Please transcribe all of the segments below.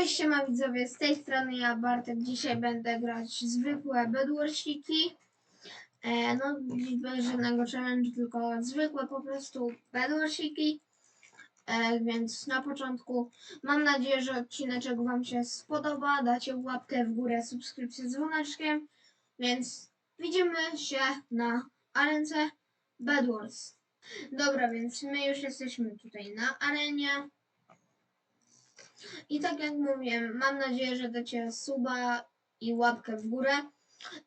Cześć, siema widzowie, z tej strony ja Bartek. Dzisiaj będę grać zwykłe Bedwarsiki. E, no, bez żadnego challenge, tylko zwykłe po prostu Bedwarsiki. E, więc na początku mam nadzieję, że odcineczek Wam się spodoba. Dacie łapkę w górę, subskrypcję z dzwoneczkiem. Więc widzimy się na arence Bedwars. Dobra, więc my już jesteśmy tutaj na arenie. I tak jak mówię, mam nadzieję, że dacie suba i łapkę w górę.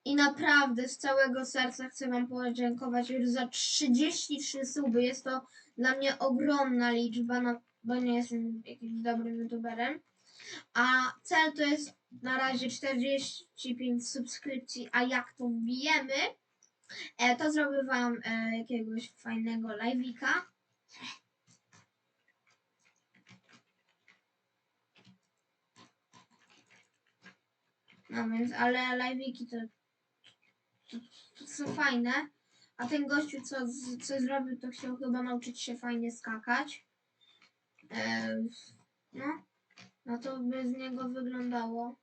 I naprawdę z całego serca chcę Wam podziękować już za 33 suby. Jest to dla mnie ogromna liczba, no, bo nie jestem jakimś dobrym youtuberem. A cel to jest na razie 45 subskrypcji, a jak to wbijemy, e, to zrobię Wam e, jakiegoś fajnego live'ika. No więc, ale live'iki to, to, to są fajne. A ten gościu, co, co zrobił, to chciał chyba nauczyć się fajnie skakać. E, no, no to by z niego wyglądało.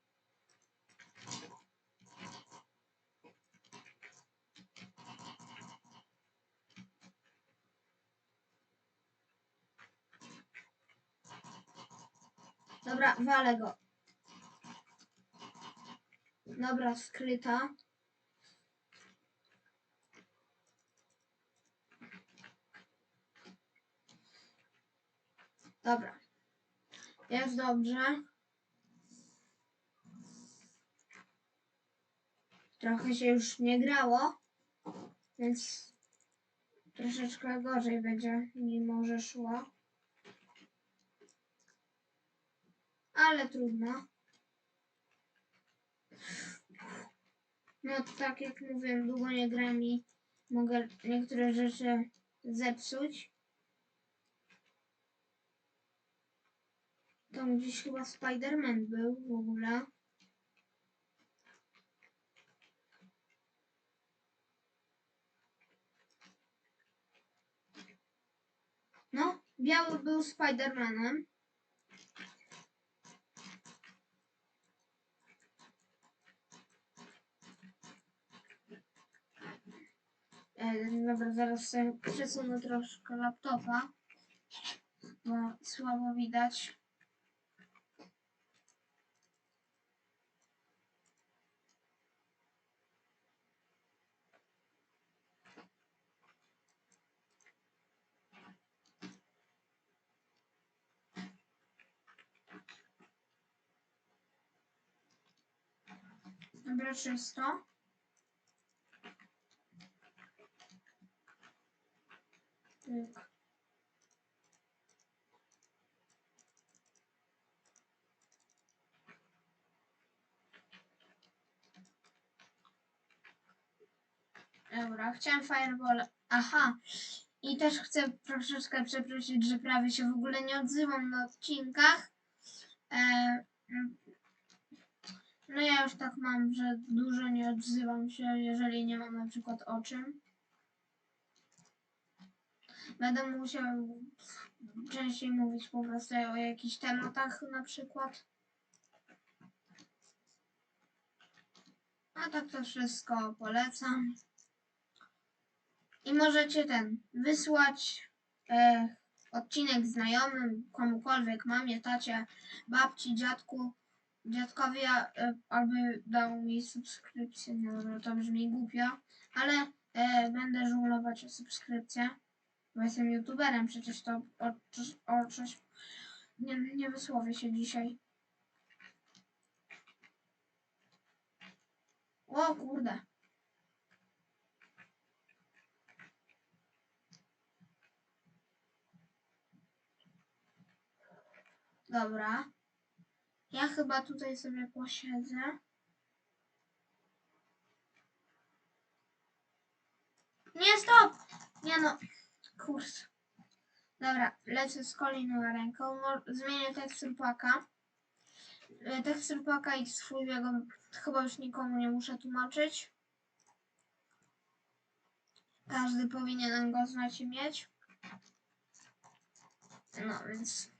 Dobra, walę go. Dobra, skryta. Dobra. Jest dobrze. Trochę się już nie grało, więc troszeczkę gorzej będzie mi może szło. Ale trudno. No tak jak mówiłem, długo nie gram i mogę niektóre rzeczy zepsuć. Tam gdzieś chyba Spider-Man był w ogóle. No, biały był Spider-Manem. E, Dobra, zaraz sobie przesunę troszkę laptopa, bo słabo widać. Dobra, czysto. Dobra, chciałem fireball. Aha. I też chcę troszeczkę przeprosić, że prawie się w ogóle nie odzywam na odcinkach. E, no ja już tak mam, że dużo nie odzywam się, jeżeli nie mam na przykład o czym. Będę musiał częściej mówić po prostu o jakichś tematach na przykład. A tak to wszystko polecam. I możecie ten wysłać e, odcinek znajomym, komukolwiek, mamie, tacie, babci, dziadku, dziadkowi, e, aby dał mi subskrypcję. Nie wiem, to brzmi głupio, ale e, będę żonglować o subskrypcję. Bo jestem youtuberem, przecież to o, o coś nie, nie wysłowię się dzisiaj. O kurde. Dobra. Ja chyba tutaj sobie posiedzę. Nie, stop! Nie no. Kurs. Dobra, lecę z kolejną ręką. Zmienię tekstur paka. E, Tekstur paka i swój jego chyba już nikomu nie muszę tłumaczyć. Każdy powinien go znać i mieć. No więc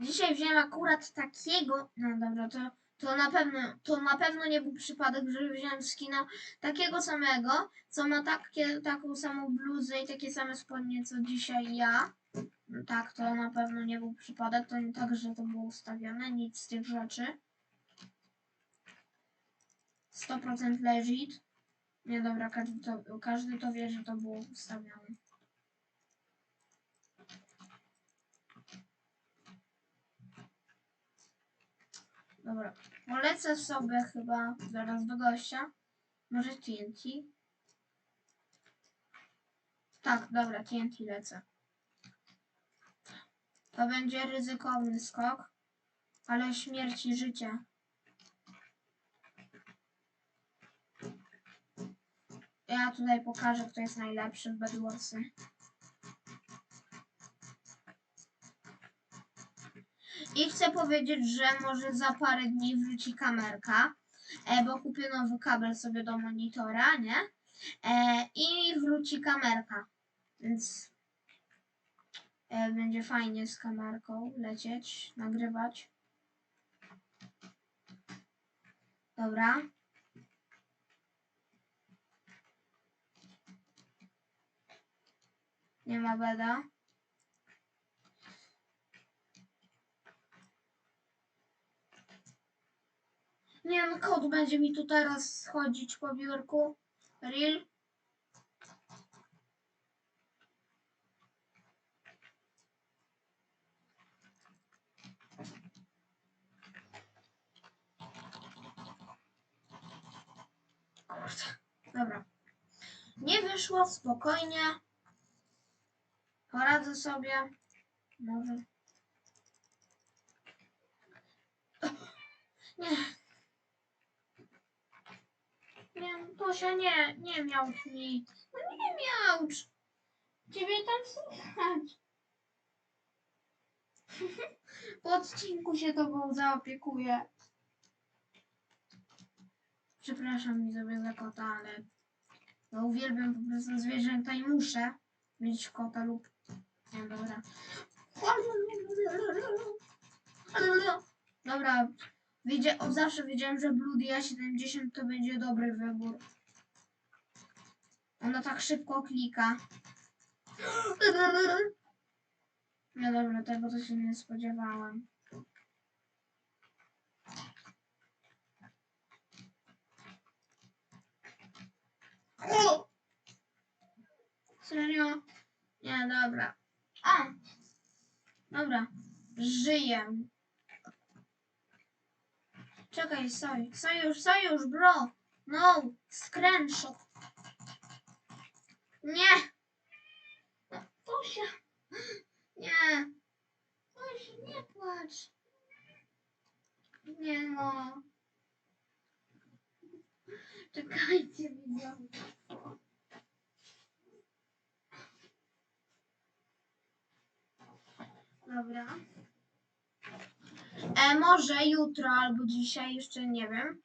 Dzisiaj wziąłem akurat takiego. No dobra, to, to na pewno to na pewno nie był przypadek, że wziąłem skina takiego samego, co ma takie, taką samą bluzę i takie same spodnie, co dzisiaj ja. Tak, to na pewno nie był przypadek. To nie tak, że to było ustawione, nic z tych rzeczy. 100% legit. Nie dobra, każdy to, każdy to wie, że to było ustawione. Dobra, polecę sobie chyba zaraz do gościa. Może TNT? Tak, dobra, TNT lecę. To będzie ryzykowny skok, ale śmierć i życie. Ja tutaj pokażę, kto jest najlepszy w Bedwarsy. I chcę powiedzieć, że może za parę dni wróci kamerka, e, bo kupię nowy kabel sobie do monitora, nie? E, I wróci kamerka, więc e, będzie fajnie z kamerką lecieć, nagrywać. Dobra. Nie ma beda. Nie no, kot będzie mi tu teraz schodzić po biurku. Real? Kurde. Dobra. Nie wyszło, spokojnie. Poradzę sobie. Może. Nie. Nie, Tosia, nie, nie miałcz mi. No nie miałcz. Ciebie tam słychać. Po odcinku się tobą zaopiekuję. Przepraszam mi sobie za kota, ale ja uwielbiam po prostu zwierzęta i muszę mieć kota lub... Nie, dobra. Dobra, Wiedzia od zawsze wiedziałem, że Bloodia 70 to będzie dobry wybór. Ona tak szybko klika. No dobra, tego to się nie spodziewałem. Serio? Nie, dobra. A! Dobra. Żyję. Czekaj, soj. Sojusz, sojusz, bro. No, screenshot. Nie. Tosia. Nie. Tosia, nie płacz. Nie no. Czekajcie, widzowie. Dobra. E, może jutro albo dzisiaj, jeszcze nie wiem.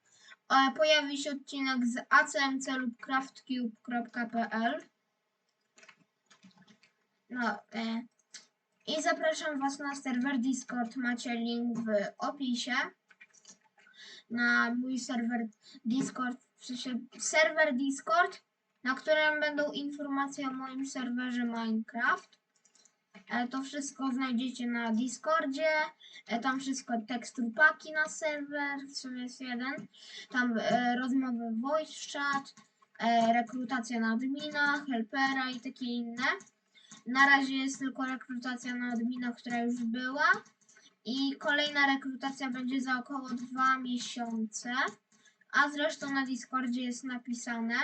E, pojawi się odcinek z acmc lub craftcube.pl. No. E, I zapraszam Was na serwer Discord. Macie link w opisie. Na mój serwer Discord, w sensie serwer Discord, na którym będą informacje o moim serwerze Minecraft. E, To wszystko znajdziecie na Discordzie. E, Tam wszystko tekstur paki na serwer, w sumie jest jeden. Tam e, rozmowy voice chat, e, rekrutacja na admina, helpera i takie inne. Na razie jest tylko rekrutacja na admina, która już była. I kolejna rekrutacja będzie za około dwa miesiące. A zresztą na Discordzie jest napisane.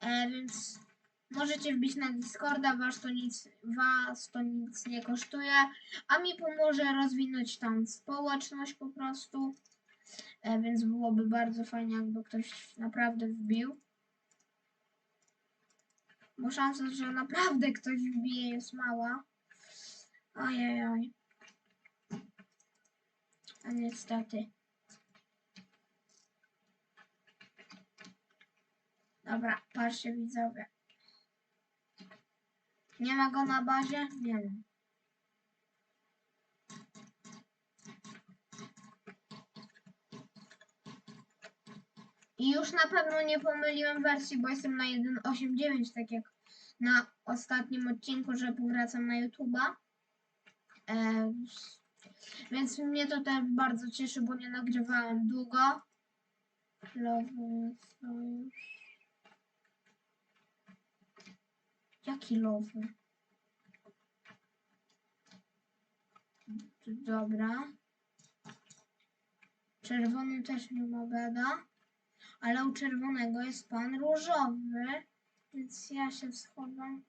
E, więc Możecie wbić na Discorda, was to nic, was to nic nie kosztuje, a mi pomoże rozwinąć tam społeczność po prostu. E, więc byłoby bardzo fajnie, jakby ktoś naprawdę wbił. Bo szansa, że naprawdę ktoś wbije jest mała. Ojej, oj. A niestety. Dobra, patrzcie widzowie. Nie ma go na bazie? Nie wiem. I już na pewno nie pomyliłem wersji, bo jestem na 1.8.9, tak jak na ostatnim odcinku, że powracam na YouTube'a. E, więc mnie to też bardzo cieszy, bo nie nagrywałem długo. Lowy sojusz. Jaki lowy? Dobra. Czerwony też nie ma beda. Ale u czerwonego jest pan różowy. Więc ja się schowam.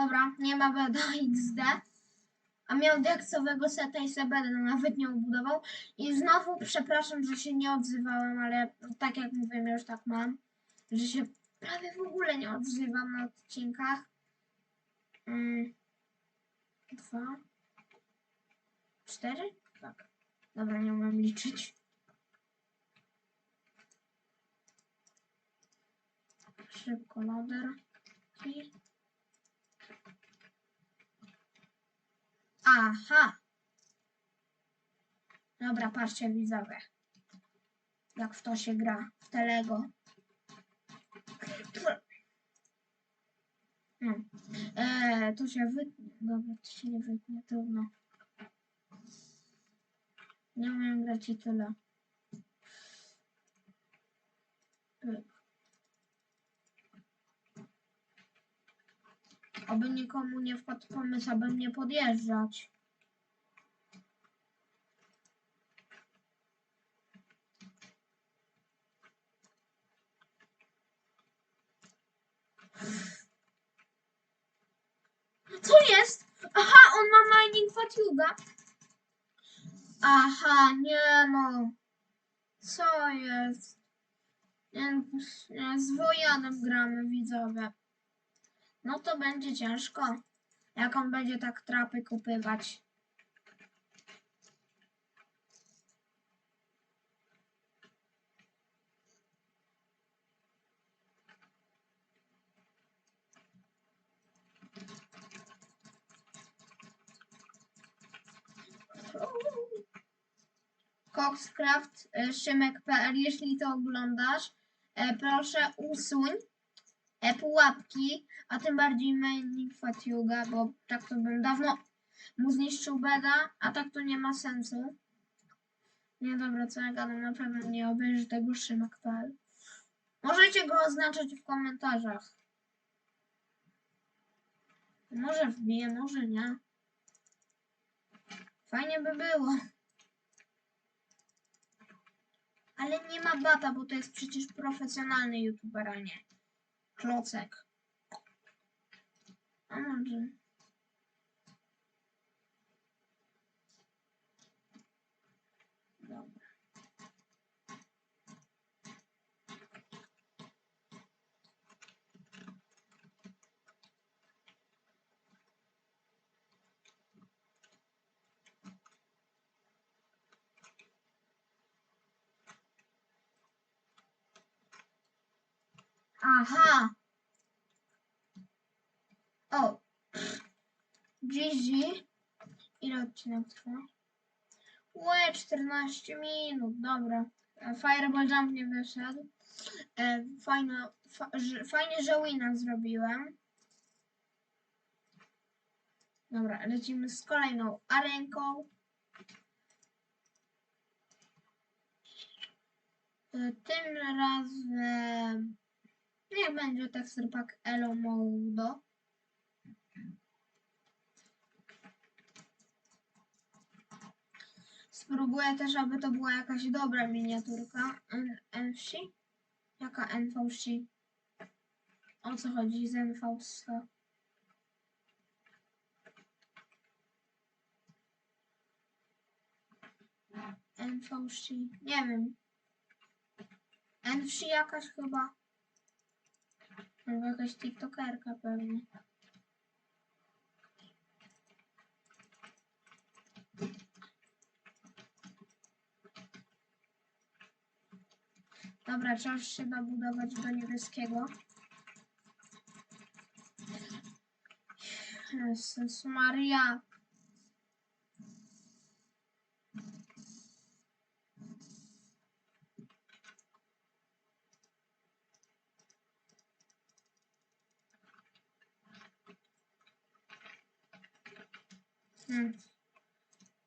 Dobra, nie ma beda XD. A miał deksowego seta i se beda nawet nie ubudował. I znowu przepraszam, że się nie odzywałem, ale tak jak mówiłem, już tak mam, że się prawie w ogóle nie odzywam na odcinkach. Mm. Dwa. Cztery? Tak. Dobra, nie umiem liczyć. Szybko loader. I... Aha. Dobra, patrzcie widzowie. Jak w to się gra. W Telego. Hmm. Eee, to się wytnie. Dobra, to się nie wytnie. Trudno. Nie umiem grać i tyle. Pyk. Oby nikomu nie wpadł pomysł, aby mnie podjeżdżać. Co jest? Aha, on ma mining fatiga. Aha, nie no. Co jest? Z Wojanem gramy, widzowie. No to będzie ciężko. Jak on będzie tak trapy kupywać. Coxcraft, y, szymek.pl, jeśli to oglądasz, e, proszę usuń pułapki, a tym bardziej maining fatiga, bo tak to bym dawno mu zniszczył beda, a tak to nie ma sensu. Nie dobra, co ja gadam, na pewno nie obejrzy tego szymek.pl. Możecie go oznaczać w komentarzach. Może wbiję, może nie. Fajnie by było. Ale nie ma bata, bo to jest przecież profesjonalny youtuber, a nie klocek. A może... Dobra. Aha. O. GG. Ile odcinek trwa? Łe, 14 minut, dobra. Fireball Jump nie wyszedł. E, fajno, fa, fajnie, że wina zrobiłem. Dobra, lecimy z kolejną arenką. E, Tym razem niech będzie texture pack Elo Modo. Spróbuję też, aby to była jakaś dobra miniaturka. NFC? Jaka NVC? O co chodzi z NVC? NVC? Nie wiem. NFC jakaś chyba. Albo jakaś tiktokerka pewnie. Dobra, czas trzeba budować do niebieskiego. Jezus Maria.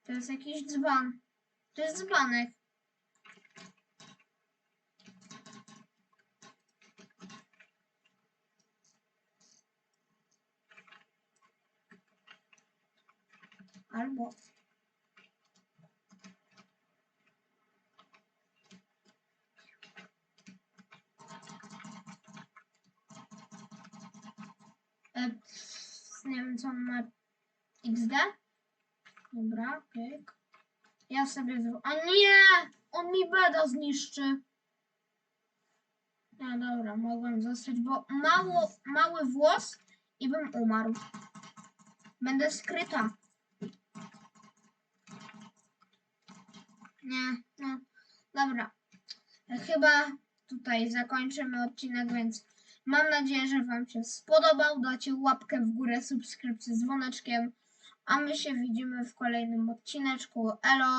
To jest jakiś dzban. To jest dzbanek. Albo. E, nie wiem co on ma. XD? Dobra, pyk. Ja sobie zro... A nie! On mi beda zniszczy. No dobra, mogłem zostać, bo mało, mały włos i bym umarł. Będę skryta. Nie, no. Dobra. Chyba tutaj zakończymy odcinek, więc mam nadzieję, że Wam się spodobał. Dacie łapkę w górę, subskrypcję z dzwoneczkiem. A my się widzimy w kolejnym odcineczku. Elo!